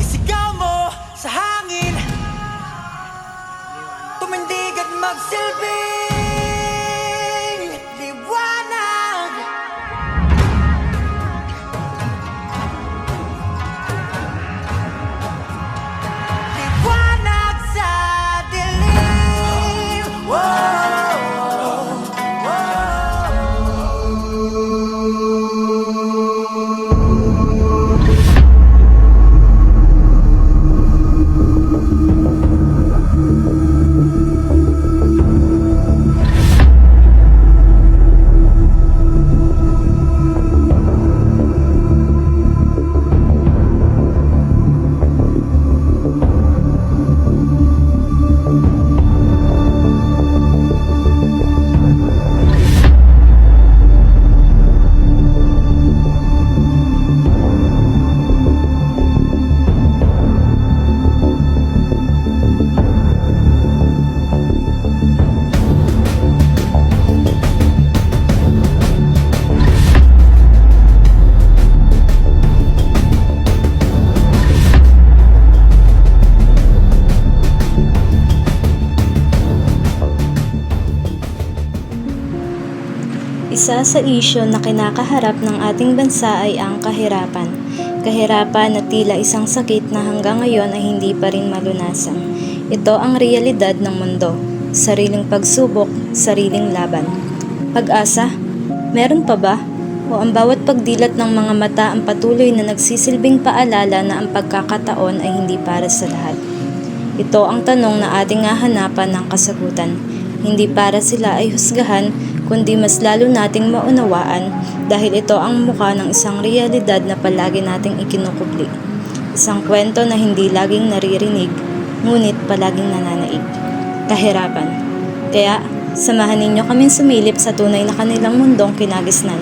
Isigaw mo sa hangin. Tumindig at magsilbing Isa sa isyo na kinakaharap ng ating bansa ay ang kahirapan. Kahirapan na tila isang sakit na hanggang ngayon ay hindi pa rin malunasan. Ito ang realidad ng mundo. Sariling pagsubok, sariling laban. Pag-asa? Meron pa ba? O ang bawat pagdilat ng mga mata ang patuloy na nagsisilbing paalala na ang pagkakataon ay hindi para sa lahat? Ito ang tanong na ating hahanapan ng kasagutan. Hindi para sila ay husgahan, kundi mas lalo nating maunawaan dahil ito ang mukha ng isang realidad na palagi nating ikinukubli. Isang kwento na hindi laging naririnig, ngunit palaging nananaig. Kahirapan. Kaya, samahan ninyo kaming sumilip sa tunay na kanilang mundong kinagisnan.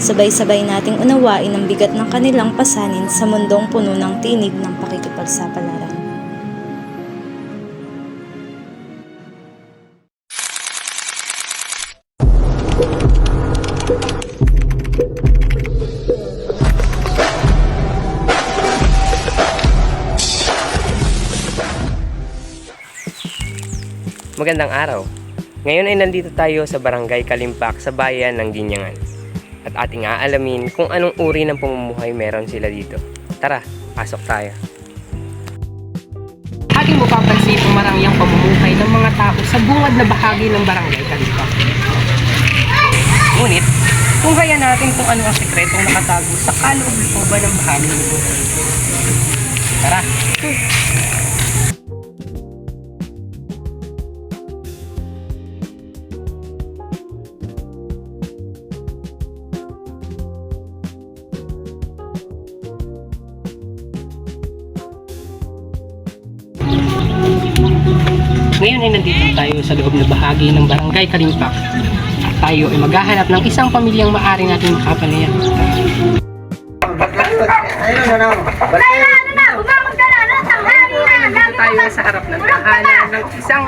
Sabay-sabay nating unawain ang bigat ng kanilang pasanin sa mundong puno ng tinig ng pakikipagsapalaran. Magandang araw. Ngayon ay nandito tayo sa Barangay Kalimpak sa bayan ng Ginyangan. At ating aalamin kung anong uri ng pamumuhay meron sila dito. Tara, pasok tayo. Ating mapapansin ang marangyang pamumuhay ng mga tao sa bungad na bahagi ng Barangay Kalimpak. Ngunit, kung kaya natin kung ano ang sekretong nakatago sa kaloob-looban ng bahagi nito. Tara! Nandito tayo sa loob na bahagi ng Barangay Kalimpak. At tayo ay maghahanap ng isang pamilyang maaari natin makapanayan. Nandito tayo sa harap ng tahanan ng isang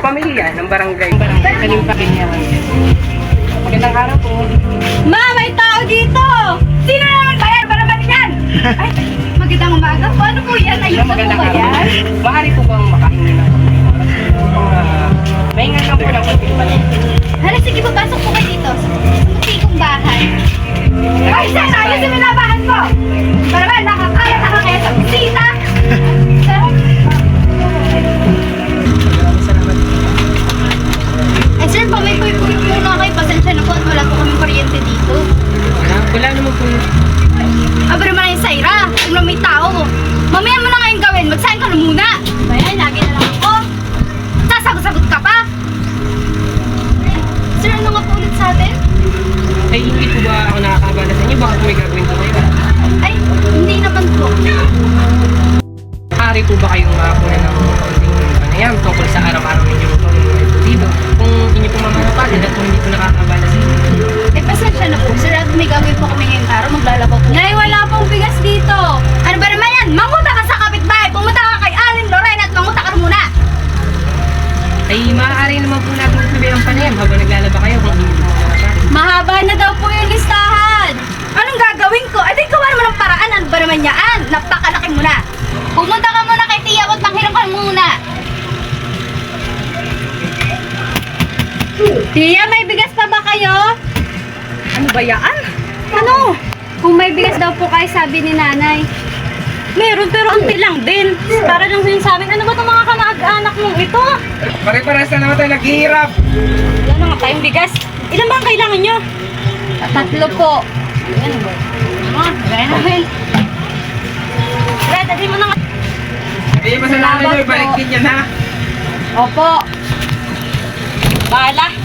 pamilya ng barangay. Barangay Kalimpak. Magandang araw po. Ma, may tao dito! Sino naman ba yan? Para ba yan? Ay, magandang umaga po. Ano po yan? Ayun na po ba yan? Maaari po bang makahingi ng po ng konting panahon. Hala, sige, papasok po kayo dito. Sa kong bahay. Ay, sir, ayos yung minabahan ko! Para ba, nakakaya na ka kaya sa bisita? Eh, sir, pamay-puy-puy muna kayo. Maaari po ba kayong makakuha ng konting panayam tungkol sa araw-araw ninyo po dito? Kung inyo po mamanapatin at kung hindi po nakakabala sa inyo. Eh, pasensya na po. Sir, at may gagawin po kami ngayong araw, maglalabaw po. Nay, wala pong bigas dito. Ano ba naman yan? Manguta ka sa kapitbahay. Pumunta ka kay Alin Lorena at manguta ka na muna. Ay, maaari naman po natin magsabi ang panayam habang naglalaba kayo kung hindi po mamanapatin. Mahaba na daw po yung listahan. Anong gagawin ko? Eh, di gawa naman ng paraan. Ano ba naman yan? Napakalaki Pumunta ka muna kay Tia at manghiram ka muna. Tia, may bigas pa ba kayo? Ano ba yan? Ano? Kung may bigas daw po kayo, sabi ni nanay. Meron pero unti lang din. Para lang din sa amin, ano ba itong mga kamag-anak mong ito? Pare-pares na naman tayo naghihirap. Wala na nga tayong bigas. Ilan ba ang kailangan nyo? Tatlo po. Ah, gaya namin. Red, dali mo na nga. Hindi mo sa nanay po. din yan ha. Opo. Bahala.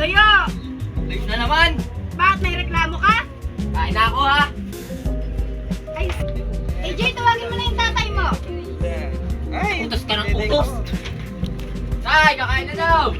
Tayo! Live na naman. Bakit may reklamo ka? Kain na ako ha. Ay, AJ, tawagin mo na yung tatay mo. Ay, utos ka ng utos. Tay, kakain na daw.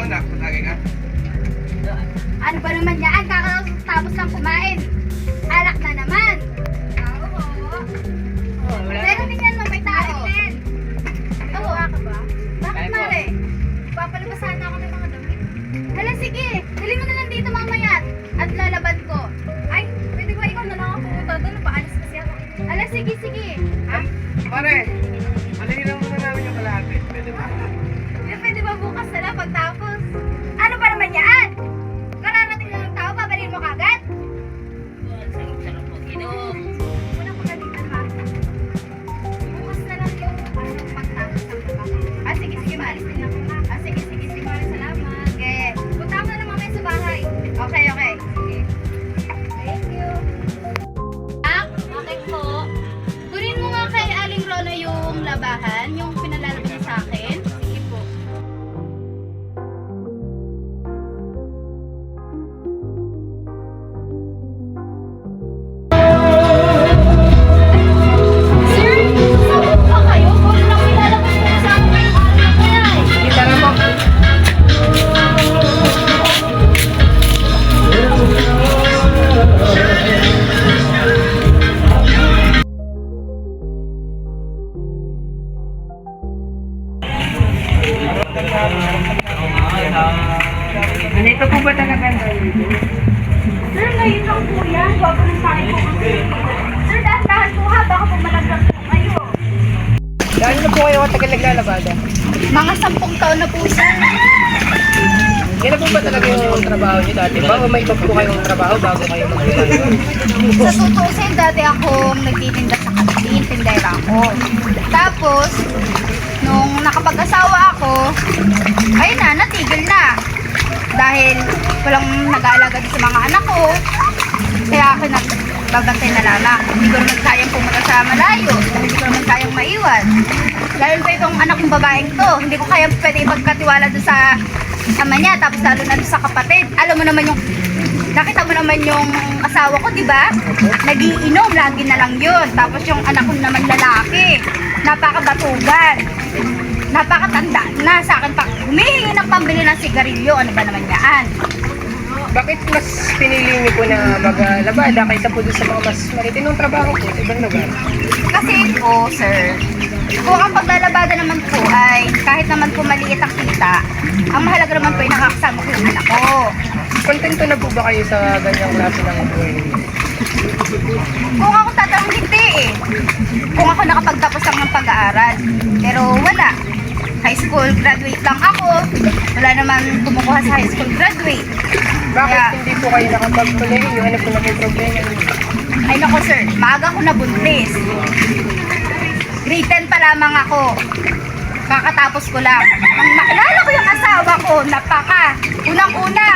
Ikaw na, patagay ka. Ano ba naman yan? Kakatapos lang kumain. Alak na naman. Oo. Meron din yan, may tao. Oo. ka ba? Bakit. Mare? Papalabasan na ako ng mga damit. Hala, sige. Dali mo na lang dito mamaya. At lalaban ko. Ay, pwede ba ikaw na lang ako pumunta doon? Paalis kasi ako. Hala, sige, sige. Ha? Pare, malihiran muna namin yung kalahati. Pwede ba? Pwede ba bukas na lang pagtapos? Ano Ganito po ba talaga? Sir, ngayon lang po yan. Bago ng tayo po kasi. Sir, dahan-dahan po ha. Baka po malaglag po kayo. Gaano na po kayo katagal naglalabada? Mga sampung taon na po, sir. Yan po ba talaga yung trabaho niyo dati ba? O may iba po kayong trabaho bago kayo mag-iba? Sa tutusin, dati akong nagtitinda sa kantin, tindera ako. Tapos, nung nakapag-asawa ako, ayun na, natigil na. Dahil walang nag-aalaga din sa mga anak ko, kaya ako nagbabantay na lala. Hindi ko rin nagsayang pumunta malayo. Hindi ko naman kayang maiwan. Lalo pa itong anak kong babaeng to. Hindi ko kaya pwede ipagkatiwala doon sa ama niya. Tapos lalo na sa kapatid. Alam mo naman yung Nakita mo naman yung asawa ko, di ba? Nagiinom, lagi na lang yun. Tapos yung anak ko naman lalaki, napakabatugan. Napakatanda na sa akin pa. Humihingi ng pambili ng sigarilyo. Ano ba naman yan? Bakit mas pinili niyo po na maglabada kaysa po doon sa mga mas maritinong trabaho po sa ibang lugar? Kasi po, sir, kung ang paglalabada naman po ay kahit naman po maliit ang kita, ang mahalaga naman po ay nakakasama ko yung anak ko. Kontento na po ba kayo sa ganyang klase ng buhay ninyo? Kung ako tatanong, hindi eh. Kung ako nakapagtapos lang ng pag-aaral. Pero wala. High school graduate lang ako. Wala naman kumukuha sa high school graduate. Bakit Kaya- hindi po kayo nakapagkolehiyo? Ano po na problema? Ay nako sir, maaga ko nabuntis. Grade 10 pa lamang ako. Kakatapos ko lang. Nang makilala ko yung asawa ko, napaka, unang-una,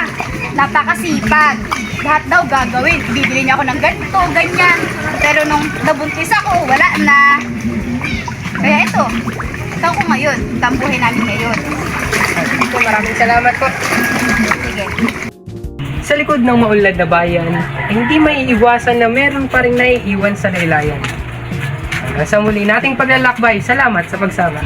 napakasipag. Lahat daw gagawin. Bibili niya ako ng ganito, ganyan. Pero nung nabuntis ako, wala na. Kaya ito, ito ko ngayon. Buhay namin ngayon. Po, maraming salamat po. Sige. Sa likod ng maunlad na bayan, ay hindi maiiwasan na meron pa rin naiiwan sa laylayan. Hanggang sa muli nating paglalakbay, salamat sa pagsama.